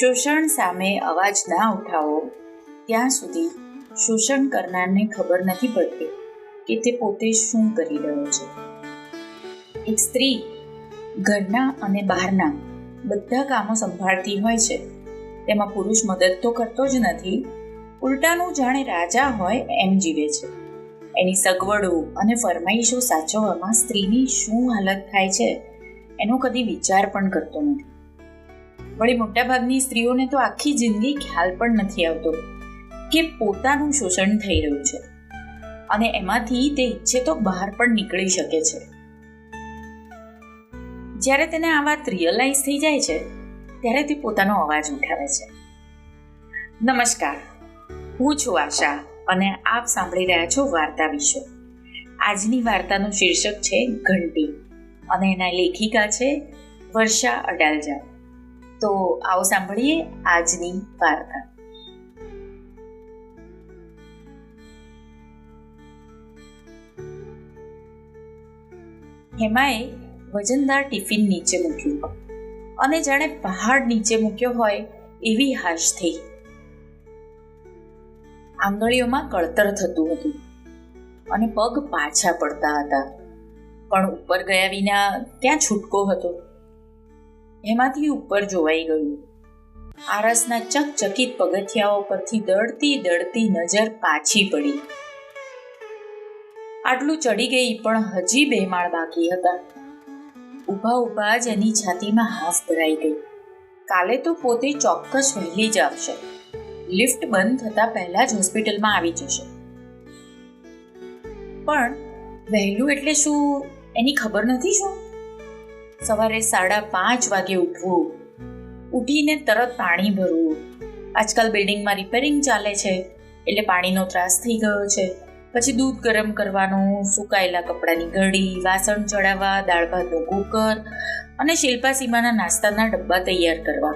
શોષણ સામે અવાજ ના ઉઠાવો. ત્યાં સુધી શોષણ કરનારને ખબર નથી પડતી કે તે પોતે શું કરી રહ્યો છે. એક સ્ત્રી ઘરના અને બહારના બધા કામો સંભાળતી હોય છે. તેમાં પુરુષ મદદ તો કરતો જ નથી. ઉલટાનું જાણે રાજા હોય એમ જીવે છે. એની સગવડો અને ફરમાઈશો સાચવવામાં સ્ત્રીની શું હાલત થાય છે એનો કદી વિચાર પણ કરતો નથી. વળી મોટાભાગની સ્ત્રીઓને તો આખી જિંદગી ખ્યાલ પણ નથી આવતો કે પોતાનું શોષણ થઈ રહ્યું છે. અને એમાંથી તે ઈચ્છે તો બહાર પણ નીકળી શકે છે. જ્યારે તેને આ વાત રિયલાઇઝ થઈ જાય છે, ત્યારે તે પોતાનો અવાજ ઉઠાવે છે. નમસ્કાર, હું છું આશા અને આપ સાંભળી રહ્યા છો વાર્તા વિશે. આજની વાર્તાનું શીર્ષક છે ઘંટી અને એના લેખિકા છે વર્ષા અડાલજા. તો આવો સાંભળીએ આજની વાર્તા. હેમાએ વજનદાર ટિફિન નીચે મૂક્યું અને જાણે પહાડ નીચે મૂક્યો હોય એવી હાશ થઈ. આંગળીઓમાં કળતર થતું હતું અને પગ પાછા પડતા હતા. પણ ઉપર ગયા વિના ક્યાં છૂટકો હતો? એમાંથી ઉપર જોવાઈ ગયું. આરસના ચકચકિત પગથિયાઓ પરથી દળતી દળતી નજર પાછી પડી. આટલું ચડી ગઈ પણ હજી બે માળ બાકી હતા. ઊભા ઊભા જ એની છાતીમાં હાફ ભરાઈ ગઈ. કાલે તો પોતે ચોક્કસ વહેલી જ આવશે. લિફ્ટ બંધ થતા પહેલા જ હોસ્પિટલમાં આવી જશે. પણ વહેલું એટલે શું? એની ખબર નથી શું? સવારે સાડા પાંચ વાગે ઉઠવું. ઉઠીને તરત પાણી ભરવું. આજકાલ બિલ્ડિંગમાં રિપેરિંગ ચાલે છે, એટલે પાણીનો ત્રાસ થઈ ગયો છે. પછી દૂધ ગરમ કરવાનું, સુકાયેલા કપડાની ઘડી, વાસણ ચડાવવા, દાળ ભાતનું કુકર અને શિલ્પા સીમાના નાસ્તાના ડબ્બા તૈયાર કરવા.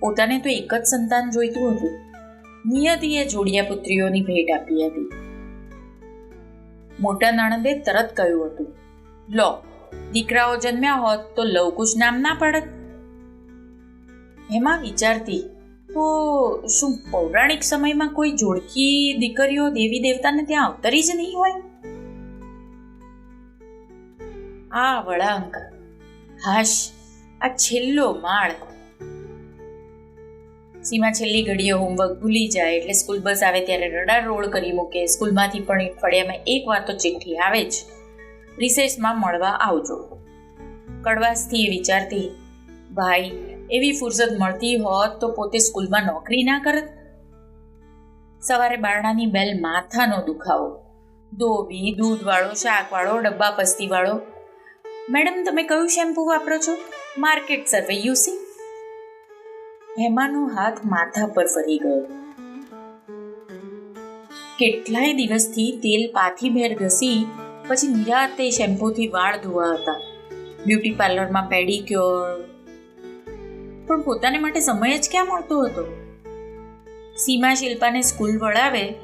પોતાને તો એક જ સંતાન જોઈતું હતું. નિયતિએ જોડિયા પુત્રીઓની ભેટ આપી હતી. મોટા નણંદે તરત કહ્યું હતું, લો દીકરાઓ જન્મ્યા હોત તો લવકુશ નામ ના પડત. હેમા વિચારતી, તો શું પૌરાણિક સમયમાં કોઈ જોડકી દીકરીઓ દેવી દેવતાને ત્યાં અવતરી જ નહીં હોય? આ વળાંક, હાશ, આ છેલ્લો માળ. સીમા, છેલ્લી ઘડીએ હોમવર્ક ભૂલી જાય, એટલે સ્કૂલ બસ આવે ત્યારે રડાર રોડ કરી મૂકે. સ્કૂલમાંથી પણ ફળિયામાં એક વાર તો ચિઠ્ઠી આવે જ. રિસેસમાં મળવા આવજો. કડવાશથી વિચારતી, ભાઈ, એવી ફુરસદ મળતી હોત તો પોતે સ્કૂલમાં નોકરી ના કરત? સવારે બારણાની બેલ માથાનો દુખાવો. ધોબી, દૂધવાળો, શાકવાળો, ડબ્બા પસ્તીવાળો. મેડમ, તમે કયું શેમ્પુ વાપરો છો? માર્કેટ સર્વે યુસી હેમાનો હાથ માથા પર ફરી ગયો. કેટલાય દિવસથી તેલ પાથી ભેર ઘસી પછી નિરાતે શેમ્પૂથી વાળ ધોવા હતા. બ્યુટી પાર્લરમાં પેડિક્યોર. પણ પોતાને માટે સમય જ ક્યાં મળતો હતો? સીમા શિલ્પાને સ્કૂલ વળાવે,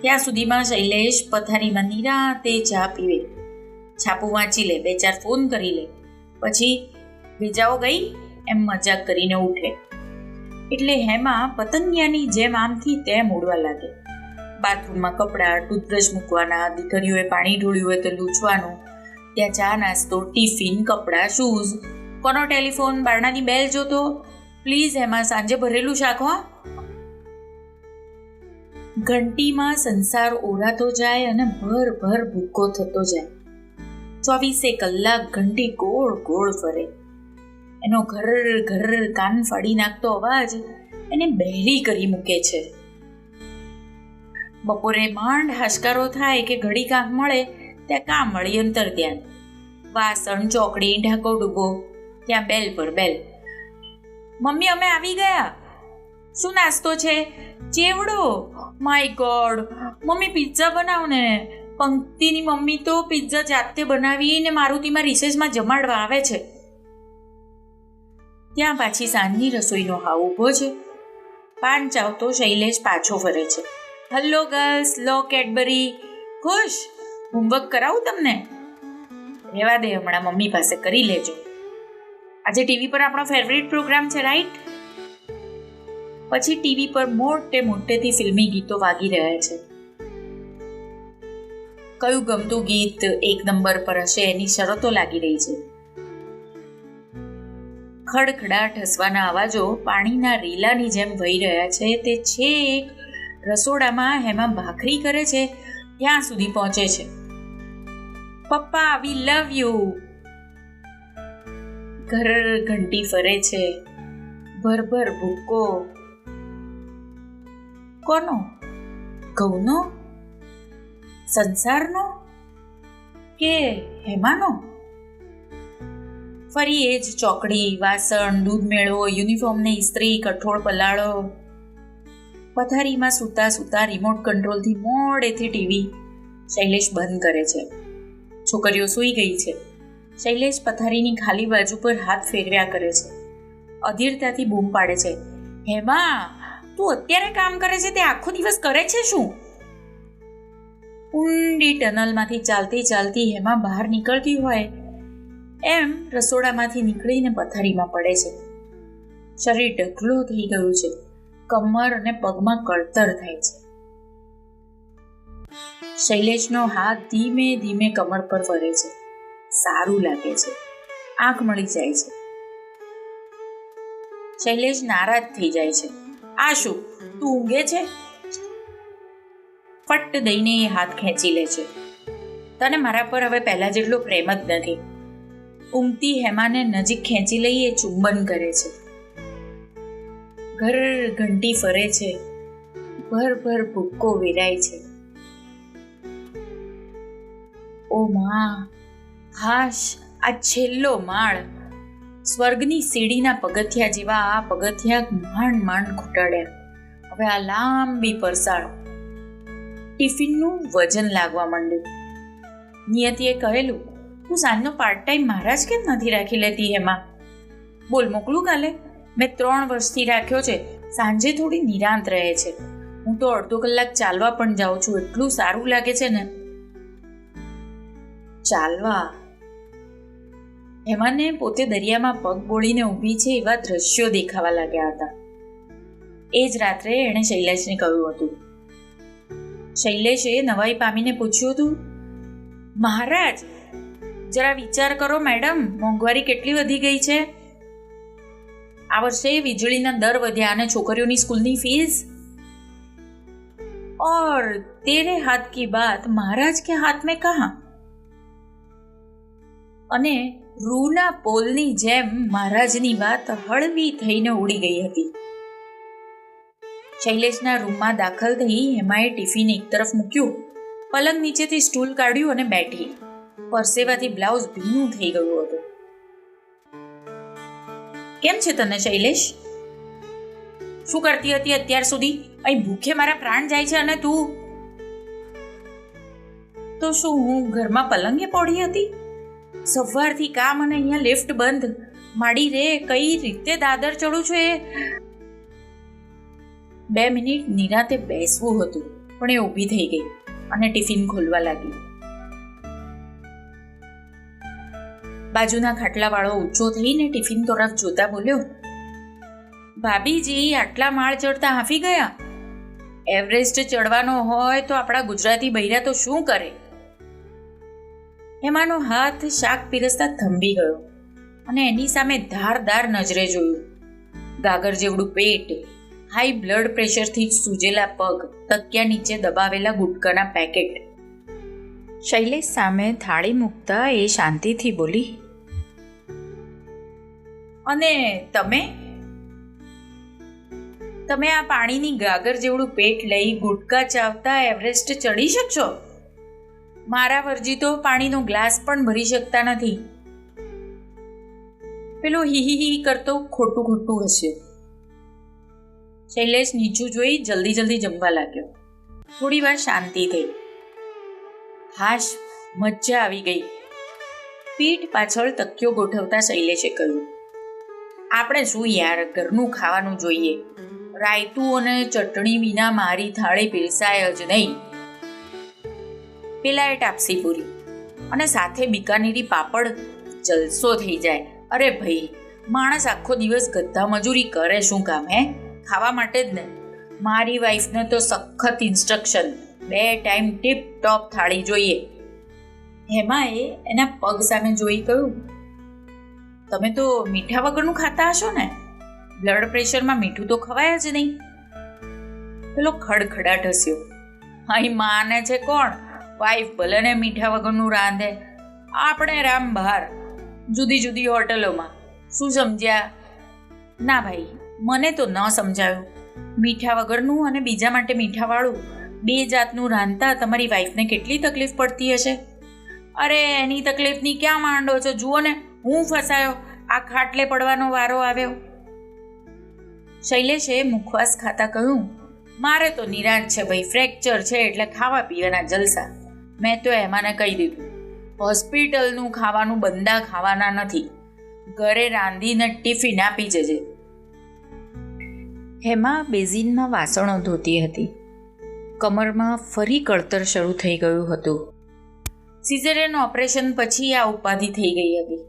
ત્યાં સુધીમાં શૈલેષ પથારીમાં નિરાતે ચા પીવે. છાપું વાંચી લે, બે ચાર ફોન કરી લે. પછી ભેજાઓ ગઈ, એમ મજાક કરીને ઉઠે. એટલે હેમાં પતંગિયાની જેમ આમથી તેમ ઉડવા લાગે. બાથરૂમમાં કપડાં, ટૂથબ્રશ મૂકવાના, દીકરીઓએ પાણી ઢોળ્યું હોય તો લૂછવાનું, ત્યાં ચા, નાસ્તો, ટિફિન, કપડાં, શૂઝ. કોનો ટેલિફોન? બારણાની બેલ જોતો. પ્લીઝ, એમાં સાંજે ભરેલું શાક, હો. ઘંટીમાં સંસાર ઓરાતો જાય અને ભર ભર ભૂકો થતો જાય. ચોવીસે કલાક ઘંટી ગોળ ગોળ ફરે. એનો ઘર ઘર કાન ફાડી નાખતો અવાજ એને બહેરી કરી મૂકે છે. બપોરે માંડ હાશકારો થાય કે ઘડી કાંક મળે, ત્યાં કામ મળી અંતર ધ્યાન? વાસણ, ચોકડી, ઢાકો ડૂબો, ત્યાં બેલ પર બેલ. મમ્મી, અમે આવી ગયા. શું નાસ્તો છે? ચેવડો? માય ગોડ મમ્મી પિઝા બનાવ ને. પંક્તિની મમ્મી તો પિઝા જાતે બનાવીને મારુતિમાં રિસેસમાં જમાડવા આવે છે. ત્યાં પાછી સાંજની રસોઈનો હાવ ઊભો છે. પાન ચાવતો શૈલેષ પાછો ફરે છે. હલો ગર્લ્સ લો કેડબરી ખુશ? હોમવર્ક કરાવું તમને? રહેવા દે, હમણાં મમ્મી પાસે કરી લેજો. આજે ટીવી પર આપણો ફેવરિટ પ્રોગ્રામ છે રાઈટ પછી ટીવી પર મોટે મોટેથી ફિલ્મી ગીતો વાગી રહ્યા છે. કયું ગમતું ગીત એક નંબર પર હશે એની શરતો લાગી રહી છે. ખડખડાટ હસવાના અવાજો પાણીના રીલાની જેમ વહી રહ્યા છે. તે છેક રસોડામાં હેમાં ભાખરી કરે છે, ત્યાં સુધી પહોંચે છે. પપ્પા વી લવ યુ ઘર ઘંટી ફરે છે. ભરભર ભૂકો. કોનો? ઘઉંનો? સંસારનો? કે હેમાનો? ફરી એ જ ચોકડી, વાસણ, દૂધ મેળવો યુનિફોર્મને ઇસ્ત્રી, કઠોળ પલાળો. પથારીમાં સૂતા સૂતા રિમોટ કંટ્રોલથી મોડેથી ટીવી શૈલેષ બંધ કરે છે. છોકરીઓ સૂઈ ગઈ છે. શૈલેષ પથારીની ખાલી બાજુ પર હાથ ફેરવ્યા કરે છે. અધીરતાથી બૂમ પાડે છે. હેમા, તું અત્યારે કામ કરે છે? તે આખો દિવસ કરે છે શું? ઊંડી ટનલમાંથી ચાલતી ચાલતી હેમા બહાર નીકળતી હોય એમ રસોડામાંથી નીકળીને પથારીમાં પડે છે. શરીર ઢગલો થઈ ગયું છે. કમર અને પગમાં કળતર થાય છે. શૈલેષનો હાથ ધીમે ધીમે કમર પર ફરે છે. સારું લાગે છે. આંખ મળી જાય છે. શૈલેષ નારાજ થઈ જાય છે. આ શું? તું ઊંઘે છે? ફટ દઈને એ હાથ ખેંચી લે છે. તને મારા પર હવે પહેલા જેટલો પ્રેમ જ નથી. ઊંઘતી હેમાને નજીક ખેંચી લઈ એ ચુંબન કરે છે. ઘર ઘંટી ફરે છે. ભર ભર ભૂક્કો વેરાય છે. ઓ માં, હાશ, આ છેલ્લો માળ. સ્વર્ગની સીડીના પગથિયા જેવા આ પગથિયા માંડ માંડ ઘૂંટાડ્યા હવે આ લાંબી પરસાળ. ટિફિનનું વજન લાગવા માંડ્યું. નિયતિએ કહેલું હું સાંજનો પાર્ટ ટાઈમ મારા જ કેમ નથી રાખી લેતી એમાં બોલ, મોકલું કાલે? મેં ત્રણ વર્ષથી રાખ્યો છે. સાંજે થોડી નિરાંત રહે છે. હું તો અડધો કલાક ચાલવા પણ જાઉં છું. એટલું સારું લાગે છે ને. ચાલવા? હેમાને પોતે દરિયામાં પગ બોળીને ઊભી છે એવા દ્રશ્યો દેખાવા લાગ્યા હતા. એ જ રાત્રે એણે શૈલેષને કહ્યું હતું. શૈલેષે નવાઈ પામીને પૂછ્યું હતું, મહારાજ, જરા વિચાર કરો મેડમ, મોંઘવારી કેટલી વધી ગઈ છે? આ વર્ષે વીજળીના દર વધ્યા અને છોકરીઓની સ્કૂલની ફીસ? ઓર તેરે હાથ કી બાત મહારાજ કે હાથ મેં કહા? અને રૂના પોલની જેમ મહારાજની વાત હળવી થઈને ઉડી ગઈ હતી. શૈલેષના રૂમમાં દાખલ થઈ હેમાએ ટિફિન એક તરફ મૂક્યું, પલંગ નીચેથી સ્ટૂલ કાઢ્યું અને બેઠી. પરસેવાથી બ્લાઉઝ ભીનું થઈ ગયું હતું. કેમ છે તને શૈલેષ? શું કરતી હતી અત્યાર સુધી? અહીં ભૂખે મારા પ્રાણ જાય છે અને તું? તો શું હું ઘરમાં પલંગે પડી હતી? સવારથી કામ અને અહીંયા લિફ્ટ બંધ. માડી રે, કઈ રીતે દાદર ચડું છું એ? બે મિનિટ નિરાતે બેસવું હતું, પણ એ ઊભી થઈ ગઈ અને ટિફિન ખોલવા લાગી. બાજુના ખાટલાવાળો ઊંચો થઈને ટિફિન તરફ જોતા બોલ્યો, ભાભીજી, આટલા માળ ચડતા હાંફી ગયા? એવરેસ્ટ ચડવાનો હોય તો આપણા ગુજરાતી બૈરા તો શું કરે? એમાંનો હાથ શાક પીરસતા થંભી ગયો અને એની સામે ધારદાર નજરે જોયું. ગાગર જેવડું પેટ હાઈ બ્લડ પ્રેશરથી સૂજેલા પગ, તકિયા નીચે દબાવેલા ગુટકાના પેકેટ શૈલેષ સામે થાળી મૂકતા એ શાંતિથી બોલી અને તમે? તમે આ પાણીની ગાગર જેવડું પેટ લઈ ગુટકા ચાવતા એવરેસ્ટ ચડી શકશો? મારા વર્જી તો પાણીનો ગ્લાસ પણ ભરી શકતા નથી. પેલો હિહી હી કરતો ખોટું ખોટું હસ્યો. શૈલેષ નીચું જોઈ જલ્દી જલ્દી જમવા લાગ્યો. થોડી વાર શાંતિ થઈ. હાશ, મજા આવી ગઈ. પીઠ પાછળ તકિયો ગોઠવતા શૈલેષે કહ્યું આપણે શું યાર, ઘરનું ખાવાનું જોઈએ. રાયતું અને ચટણી વિના મારી થાળી પીરસાય જ નહીં. પેલા એ ટાપસી પૂરી અને સાથે બિકાનેરી પાપડ જલસો થઈ જાય. અરે ભાઈ, માણસ આખો દિવસ ગધા મજૂરી કરે શું કામ, હે? ખાવા માટે જ ને. મારી વાઈફને તો સખત ઇન્સ્ટ્રક્શન. બે ટાઈમ ટીપ ટોપ થાળી જોઈએ. હેમાએ એના પગ સામે જોઈ કહ્યું તમે તો મીઠા વગરનું ખાતા હશો ને? બ્લડ પ્રેશરમાં મીઠું તો ખવાય જ નહીં. પેલો ખડખડાટ હસ્યો. અહીં માને છે કોણ? વાઈફ ભલે ને મીઠા વગરનું રાંધે. આપણે રામ બહાર, જુદી જુદી હોટલોમાં. શું સમજ્યા? ના ભાઈ, મને તો ન સમજાયું. મીઠા વગરનું અને બીજા માટે મીઠાવાળું બે જાતનું રાંધતા તમારી વાઈફને કેટલી તકલીફ પડતી હશે? અરે, એની તકલીફની ક્યાં માંડો છો? જુઓ ને. હું ફસાયો. આ ખાટલે પડવાનો વારો આવ્યો. શૈલેષે મુખવાસ ખાતા કહ્યું, મારે તો નિરાશ છે ભાઈ, ફ્રેક્ચર છે એટલે ખાવા પીવાના જલસા. મેં તો એમાંને કહી દીધું, હોસ્પિટલનું ખાવાનું બંદા ખાવાના નથી. ઘરે રાંધીને ટિફિન આપી જજે. હેમા બેઝિનમાં વાસણો ધોતી હતી. કમરમાં ફરી કળતર શરૂ થઈ ગયું હતું. સિઝેરિયન ઓપરેશન પછી આ ઉપાધિ થઈ ગઈ હતી.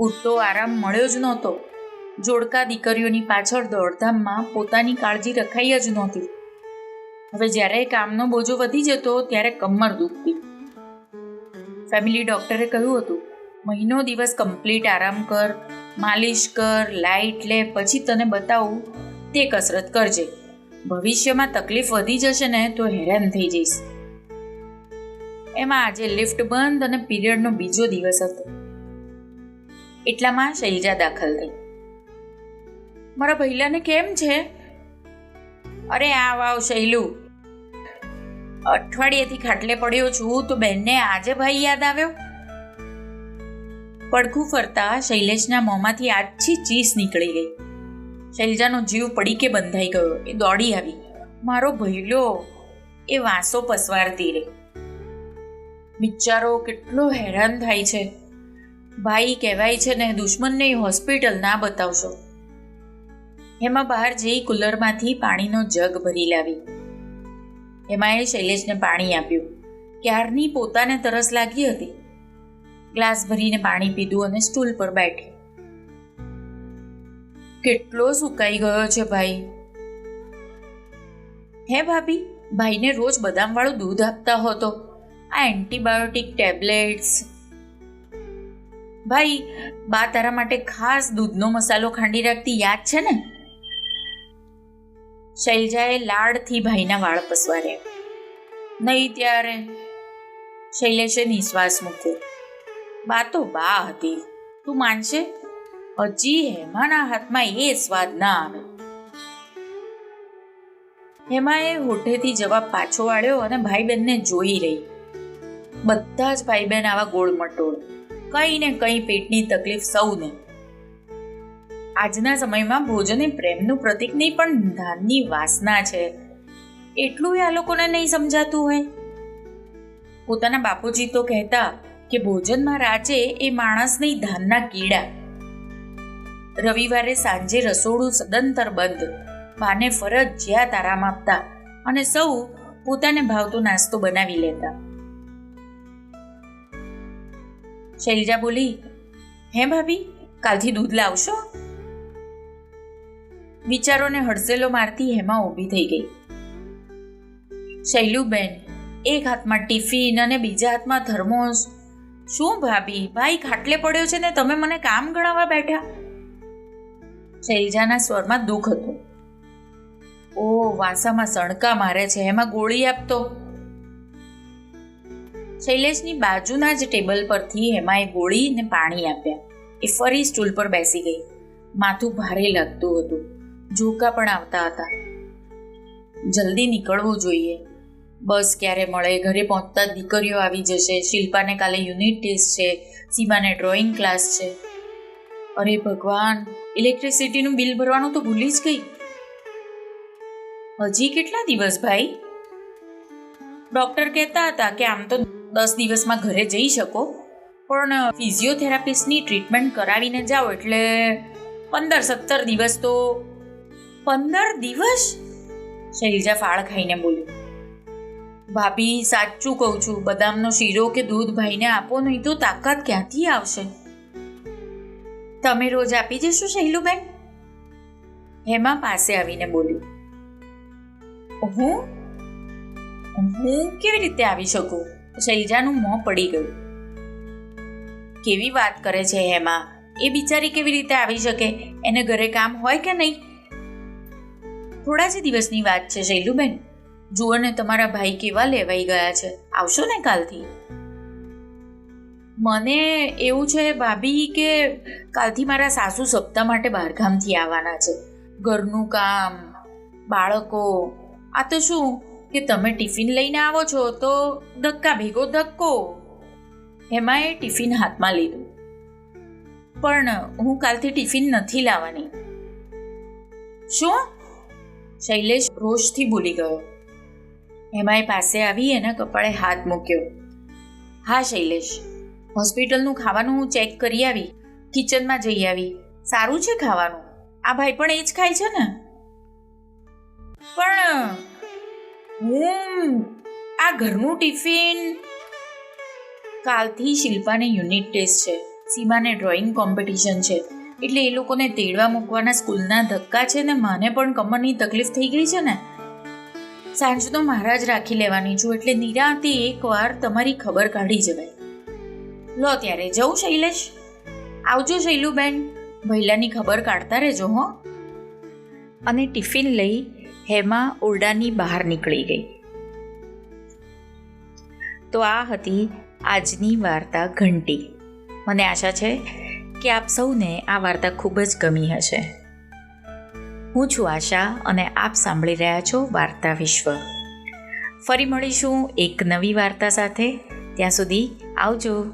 પૂરતો આરામ મળ્યો જ નહોતો. જોડકા દીકરીઓની પાછળ દોડધામમાં પોતાની કાળજી રખાઈ જ નહોતી. હવે જ્યારે કામનો બોજો વધી જતો ત્યારે કમર દુખતી. ફેમિલી ડોક્ટરે કહ્યું હતું, મહિનો દિવસ કમ્પ્લીટ આરામ કર, માલિશ કર લાઇટ લે, પછી તને બતાવું, તે કસરત કરજે. ભવિષ્યમાં તકલીફ વધી જશે ને તો હેરાન થઈ જઈશ. એમાં આજે લિફ્ટ બંધ અને પીરિયડનો બીજો દિવસ હતો. એટલામાં શૈલજા દાખલ થઈ. મારા ભૈલાને કેમ છે? અરે, આ વાવ શૈલુ. અઠવાડિયેથી ખાટલે પડ્યો છું, તો બેનને આજે ભાઈ યાદ આવ્યો. પડખું ફરતા શૈલેષના મોંમાંથી આછી ચીસ નીકળી ગઈ. શૈલજાનો જીવ પડીકે બંધાઈ ગયો, એ દોડી આવી. મારો ભૈલો, એ વાંસો પસવારતી રહી. બિચારો, કેટલો હેરાન થાય છે. ભાઈ કહેવાય છે ને, દુશ્મનને હોસ્પિટલ ના બતાવશો. એમાં બહાર જઈ કુલરમાંથી પાણીનો જગ ભરી લાવી. એમાં એ શૈલેષને પાણી આપ્યું. ક્યારની પોતાને તરસ લાગી હતી? ગ્લાસ ભરીને પાણી પીધું અને સ્ટૂલ પર બેઠી. કેટલો સુકાઈ ગયો છે ભાઈ. હે ભાભી, ભાઈને રોજ બદામવાળું દૂધ આપતા હો તો આ એન્ટીબાયોટિક ટેબ્લેટ્સ ભાઈ, બા તારા માટે ખાસ દૂધનો મસાલો ખાંડી રાખતી યાદ છે ને? શૈલજાએ લાડથી ભાઈના વાળ પસવાર્યા. નહીં ત્યારે. શૈલેશે નિશ્વાસ મૂક્યો. બા તો બા હતી. તું માનશે? હજી હેમાના હાથમાં એ સ્વાદ ના આવે. હેમાએ હોઠેથી જવાબ પાછો વાળ્યો અને ભાઈ બહેનને જોઈ રહી. બધા જ ભાઈ બહેન આવા ગોળ મટોળ કંઈ ને કંઈ પેટની તકલીફ સૌને. આજના સમયમાં ભોજન એ પ્રેમનું પ્રતીક નહીં, પણ ધાનની વાસના છે. એટલું આ લોકોને નહીં સમજાતું હોય. પોતાના બાપુજી તો કહેતા કે ભોજનમાં રાચે એ માણસની ધાનના કીડા. રવિવારે સાંજે રસોડું સદંતર બંધ. બાને ફરજિયાત આરામ આપતા અને સૌ પોતાને ભાવતો નાસ્તો બનાવી લેતા. શૈલજા બોલી, હે ભાભી, કાલથી દૂધ લાવશો? વિચારોને હડસેલો મારતી હેમાં ઊભી થઈ ગઈ. શૈલુબેન, એક હાથમાં ટિફિન અને બીજા હાથમાં થર્મોસ. શું ભાભી, ભાઈ ખાટલે પડ્યો છે ને તમે મને કામ ગણાવવા બેઠા? શૈલજાના સ્વરમાં દુઃખ હતું. ઓ વાસામાં સણકા મારે છે, એમાં ગોળી આપતો. શૈલેષની બાજુના જ ટેબલ પરથી હેમાએ ગોળી ને પાણી આપ્યા. એ ફરી સ્ટૂલ પર બેસી ગઈ. માથું ભારે લાગતું હતું. ઝોકા પણ આવતા હતા. જલ્દી નીકળવું જોઈએ. બસ ક્યારે મળે? ઘરે પહોંચતા દીકરીઓ આવી જશે. શિલ્પાને કાલે યુનિટ ટેસ્ટ છે. સીમાને ડ્રોઈંગ ક્લાસ છે. અરે ભગવાન! ઇલેક્ટ્રિસિટીનું બિલ ભરવાનું તો ભૂલી જ ગઈ. હજી કેટલા દિવસ ભાઈ? ડૉક્ટર કહેતા હતા કે આમ તો દસ દિવસમાં ઘરે જઈ શકો. પણ ફિઝિયોથેરાપિસ્ટની ટ્રીટમેન્ટ કરાવીને જાઓ એટલે પંદર સત્તર દિવસ તો પંદર દિવસ? શૈલજા ફાળ ખાઈને બોલ્યું. ભાભી, સાચું કહું છું, બદામનો શીરો કે દૂધ ભાઈને આપો, નહીં તો તાકાત ક્યાંથી આવશે? તમે રોજ આપી જશો શૈલુબેન? હેમા પાસે આવીને બોલી હું? હું કેવી રીતે આવી શકું? શૈલજાનું મોં પડી ગયું. કેવી વાત કરે છે હેમા? એ બિચારી કેવી રીતે આવી શકે? એને ઘરે કામ હોય કે નહીં? થોડા જ દિવસની વાત છે, શૈલુબેન. જુઓ ને તમારા ભાઈ કેવા લેવાઈ ગયા છે. આવશો ને કાલથી? મને એવું છે ભાભી કે કાલથી મારા સાસુ સપ્તાહ માટે બહારગામથી આવવાના છે. ઘરનું કામ, બાળકો, આ તો શું? કે તમે ટિફિન લઈને આવો છો તો ધક્કા ભેગો ધક્કો. એમાં એ ટિફિન હાથમાં લીધું. પણ હું કાલથી ટિફિન નથી લાવવાની. શું? શૈલેષ રોષથી ભૂલી ગયો. એમાંય પાસે આવી એના કપાળે હાથ મૂક્યો. હા, શૈલેષ. હોસ્પિટલનું ખાવાનું હું ચેક કરી આવી. કિચનમાં જઈ આવી. સારું છે ખાવાનું. આ ભાઈ પણ એ જ ખાય છે ને? પણ હું આ ઘરનું ટિફિન. કાલથી શિલ્પાને યુનિટ ટેસ્ટ છે. સીમાને ડ્રોઈંગ કોમ્પિટિશન છે. એટલે એ લોકોને તેડવા મૂકવાના સ્કૂલના ધક્કા છે ને મને પણ કમરની તકલીફ થઈ ગઈ છે ને? સાંજનો મારા જ રાખી લેવાની છું એટલે નિરાંતે એકવાર તમારી ખબર કાઢી જવાય. લો ત્યારે, જવું શૈલેષ? આવજો શૈલુબેન. ભૈલાની ખબર કાઢતા રહેજો હો. અને ટિફિન લઈ હેમા ઓરડાની બહાર નીકળી ગઈ. તો આ હતી આજની વાર્તા ઘંટી. મને આશા છે કે આપ સૌને આ વાર્તા ખૂબ જ ગમી હશે. હું છું આશા અને આપ સાંભળી રહ્યા છો વાર્તા વિશ્વ. ફરી મળીશું એક નવી વાર્તા સાથે. ત્યાં સુધી આવજો.